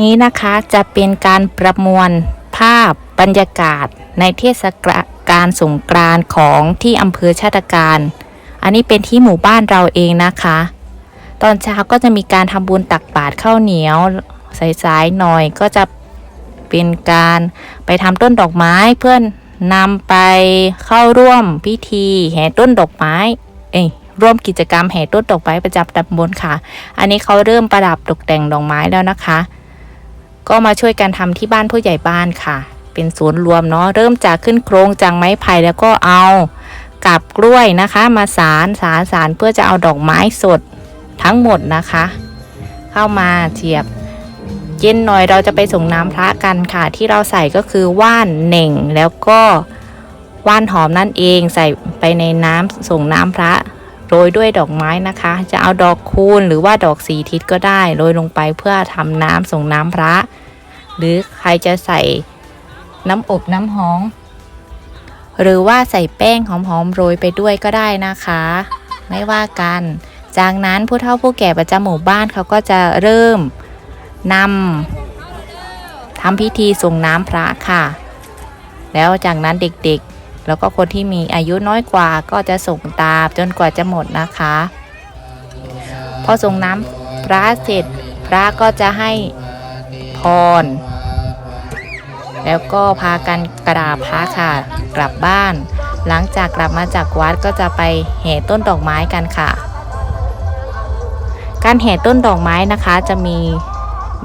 นี้นะคะจะเป็นการประมวลภาพบรรยากาศในเทศกาลสงกรานต์ของที่อำเภอชาติการ อันนี้เป็นที่หมู่บ้านเราเองนะคะ ตอนเช้าก็จะมีการทำบุญตักบาตรข้าวเหนียวสายๆหน่อยก็จะเป็นการไปทำต้นดอกไม้เพื่อนนำไปเข้าร่วมพิธีแห่ต้นดอกไม้ เอ้ยร่วมกิจกรรมแห่ต้นดอกไม้ประจำตำบลค่ะ อันนี้เขาเริ่มประดับตกแต่งดอกไม้แล้วนะคะ ก็มาช่วยกันทำที่บ้านผู้ใหญ่บ้านค่ะ เป็นศูนรวมเนาะเริ่มจากขึ้นโครงจากไม้ไผ่แล้วก็เอากับกล้วยนะคะ มาสารสารสารเพื่อจะเอาดอกไม้สดทั้งหมดนะคะ เข้ามาเทียบเย็นหน่อยเราจะไปส่งน้ำพระกันค่ะ ที่เราใส่ก็คือว่านเหน่งแล้วก็ว่านหอมนั่นเองใส่ไปในน้ำส่งน้ำพระ โรยด้วยดอกไม้นะคะ จะเอาดอกคูณหรือว่าดอกสีทิศก็ได้โรยลงไปเพื่อทำน้ำส่งน้ำพระ หรือใครจะใส่น้ำอบน้ำหอมหรือว่าใส่แป้งหอมๆโรยไปด้วยก็ได้นะคะ ไม่ว่ากัน จากนั้นผู้เฒ่าผู้แก่ประจำหมู่บ้านเขาก็จะเริ่มนำทำพิธีส่งน้ำพระค่ะ แล้วจากนั้นเด็กๆ แล้วก็คนที่มีอายุน้อยกว่าก็จะส่งตามจนกว่าจะหมดนะคะ พอส่งน้ำพระเสร็จพระก็จะให้พร แล้วก็พากันกราบพระค่ะ กลับบ้าน หลังจากกลับมาจากวัดก็จะไปแห่ต้นดอกไม้กันค่ะ การแห่ต้นดอกไม้นะคะจะมี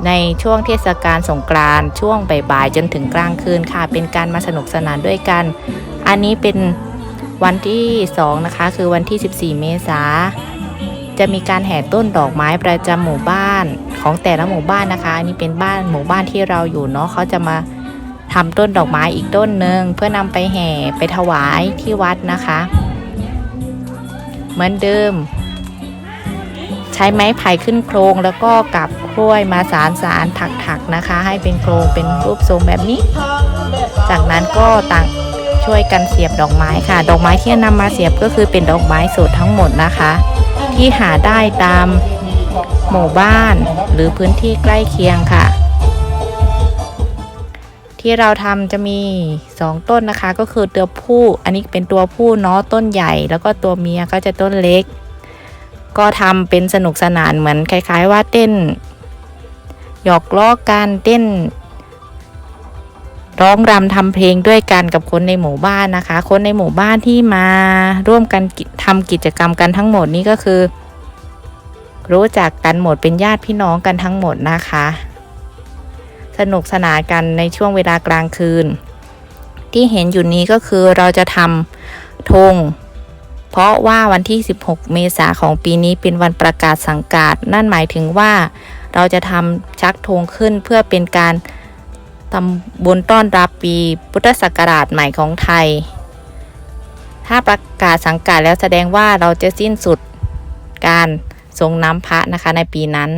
ในช่วงเทศกาลสงกรานต์ช่วงบ่ายๆจนถึงกลางคืนค่ะ เป็นการมาสนุกสนานด้วยกัน อันนี้เป็นวันที่ 2 นะคะ คือวันที่ 14 เมษาจะมีการแห่ต้นดอกไม้ประจำหมู่บ้านของแต่ละหมู่บ้านนะคะอันนี้เป็นบ้านหมู่บ้านที่เราอยู่เนาะเขาจะมาทำต้นดอกไม้อีกต้นหนึ่งเพื่อนำไปแห่ไปถวายที่วัดนะคะ เหมือนเดิม ใช้ไม้ไผ่ขึ้นโครงแล้วก็กับกล้วยมาสารสารถักๆนะคะ ให้เป็นโครงเป็นรูปทรงแบบนี้ จากนั้นก็ต่างช่วยกันเสียบดอกไม้ค่ะ ดอกไม้ที่นำมาเสียบก็คือเป็นดอกไม้สดทั้งหมดนะคะ ที่หาได้ตามหมู่บ้านหรือพื้นที่ใกล้เคียงค่ะ ที่เราทำจะมี 2 ต้นนะคะ ก็คือตัวผู้ อันนี้เป็นตัวผู้เนาะต้นใหญ่ แล้วก็ตัวเมียก็จะต้นเล็ก ก็ทำเป็นสนุกสนานเหมือนคล้าย ๆ ว่าเต้น หยอกล้อกันเต้น ร้องรำทำเพลงด้วยกันกับคนในหมู่บ้านนะคะ คนในหมู่บ้านที่มาร่วมกันทำกิจกรรมกันทั้งหมดนี้ก็คือ รู้จักกันหมดเป็นญาติพี่น้องกันทั้งหมดนะคะ สนุกสนานกันในช่วงเวลากลางคืน ที่เห็นอยู่นี้ก็คือเราจะทำธง เพราะว่าวันที่ 16 เมษาของปีนี้เป็นวันประกาศสังกาดนั่นหมายถึงว่าเราจะทำชักธงขึ้นเพื่อเป็นการทำบุญต้อนรับปีพุทธศักราชใหม่ของไทย ถ้าประกาศสังกัดแล้วแสดงว่าเราจะสิ้นสุดการทรงน้ำพระนะคะในปีนั้น